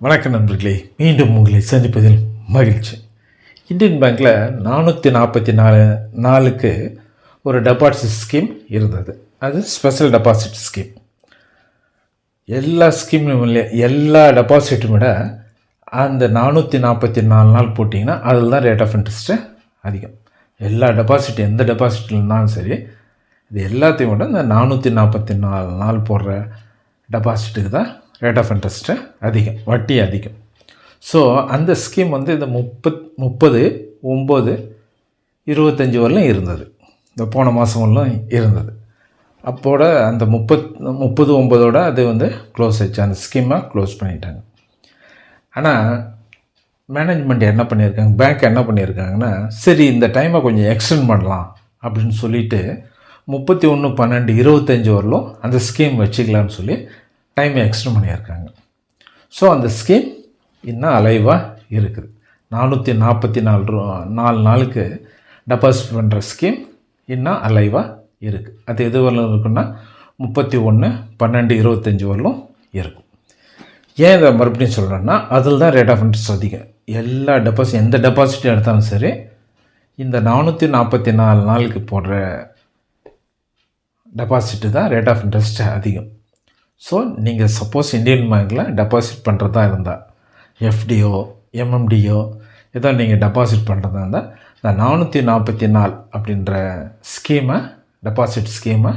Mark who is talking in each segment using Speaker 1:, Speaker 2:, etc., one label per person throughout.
Speaker 1: வணக்கம் நண்பர்களே மீண்டும் உங்களை சந்திப்பதில் மகிழ்ச்சி. இந்தியன் பேங்க்கில் நானூற்றி நாற்பத்தி நாலு நாலுக்கு ஒரு டெபாசிட் ஸ்கீம் இருந்தது. அது ஸ்பெஷல் டெபாசிட் ஸ்கீம் எல்லா ஸ்கீம்லையும் இல்லை எல்லா டெபாசிட்டும் விட அந்த நானூற்றி நாற்பத்தி நாலு நாள் போட்டிங்கன்னா அதில் தான் ரேட் ஆஃப் இன்ட்ரெஸ்ட்டு அதிகம். எல்லா டெபாசிட் எந்த டெபாசிட்டில் இருந்தாலும் சரி இது எல்லாத்தையும் விட இந்த நானூற்றி நாற்பத்தி நாலு நாள் போடுற டெபாசிட்டுக்கு தான் ரேட் ஆஃப் இன்ட்ரெஸ்ட்டு அதிகம் வட்டி அதிகம். ஸோ அந்த ஸ்கீம் வந்து இந்த முப்பத் முப்பது ஒம்பது இருபத்தஞ்சி வரலும் இருந்தது. இந்த போன மாதம் வரலும் இருந்தது. அப்போட அந்த முப்பத் முப்பது ஒம்பதோட அது வந்து க்ளோஸ் ஆயிடுச்சு. அந்த ஸ்கீமை க்ளோஸ் பண்ணிட்டாங்க. ஆனால் மேனேஜ்மெண்ட் என்ன பண்ணியிருக்காங்க? பேங்க் என்ன பண்ணியிருக்காங்கன்னா சரி இந்த டைமை கொஞ்சம் எக்ஸ்டெண்ட் பண்ணலாம் அப்படின்னு சொல்லிவிட்டு முப்பத்தி ஒன்று பன்னெண்டு இருபத்தஞ்சி வரலும் அந்த ஸ்கீம் வச்சுக்கலாம்னு சொல்லி டைமை எக்ஸ்டெண்ட் பண்ணியிருக்காங்க ஸோ அந்த ஸ்கீம் இன்னும் அலைவாக இருக்குது. நானூற்றி நாற்பத்தி நாலு ரூ நாலு நாளுக்கு டெபாசிட் பண்ணுற ஸ்கீம் இன்னும் அலைவாக இருக்குது அது எது வரலும் இருக்குன்னா முப்பத்தி ஒன்று பன்னெண்டு இருபத்தஞ்சி வரலும் இருக்கும். ஏன் இதை மறுபடியும் சொல்கிறேன்னா அதில் தான் ரேட் ஆஃப் இன்ட்ரெஸ்ட் அதிகம். எல்லா டெபாசிட் எந்த டெபாசிட் எடுத்தாலும் சரி இந்த நானூற்றி நாற்பத்தி நாலு நாளுக்கு போடுற டெபாசிட்டு தான் ரேட் ஆஃப் இன்ட்ரெஸ்ட் அதிகம். ஸோ நீங்கள் சப்போஸ் இந்தியன் பேங்க்கில் டெபாசிட் பண்ணுறதா இருந்தால் எஃப்டிஓ எம்எம்டிஓ ஏதோ நீங்கள் டெபாசிட் பண்ணுறதா இருந்தால் இந்த நானூற்றி நாற்பத்தி நாலு அப்படின்ற ஸ்கீமை டெபாசிட் ஸ்கீமை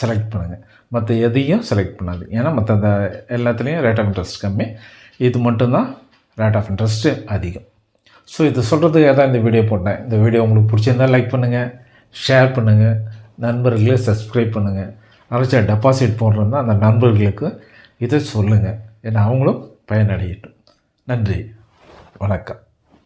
Speaker 1: செலக்ட் பண்ணுங்கள் மற்ற எதையும் செலக்ட் பண்ணாது. ஏன்னா மற்ற எல்லாத்துலேயும் ரேட் ஆஃப் இன்ட்ரெஸ்ட் கம்மி. இது மட்டும்தான் ரேட் ஆஃப் இன்ட்ரெஸ்ட்டு அதிகம். ஸோ இது சொல்கிறதுக்காக தான் இந்த வீடியோ போட்டேன். இந்த வீடியோ உங்களுக்கு பிடிச்சிருந்தால் லைக் பண்ணுங்கள் ஷேர் பண்ணுங்கள் நண்பர்களே சப்ஸ்கிரைப் பண்ணுங்கள் நிறைய டெபாசிட் போடுறதுனா அந்த நண்பர்களுக்கு இதை சொல்லுங்கள் ஏன்னா அவங்களும் பயனடையட்டும். நன்றி. வணக்கம்.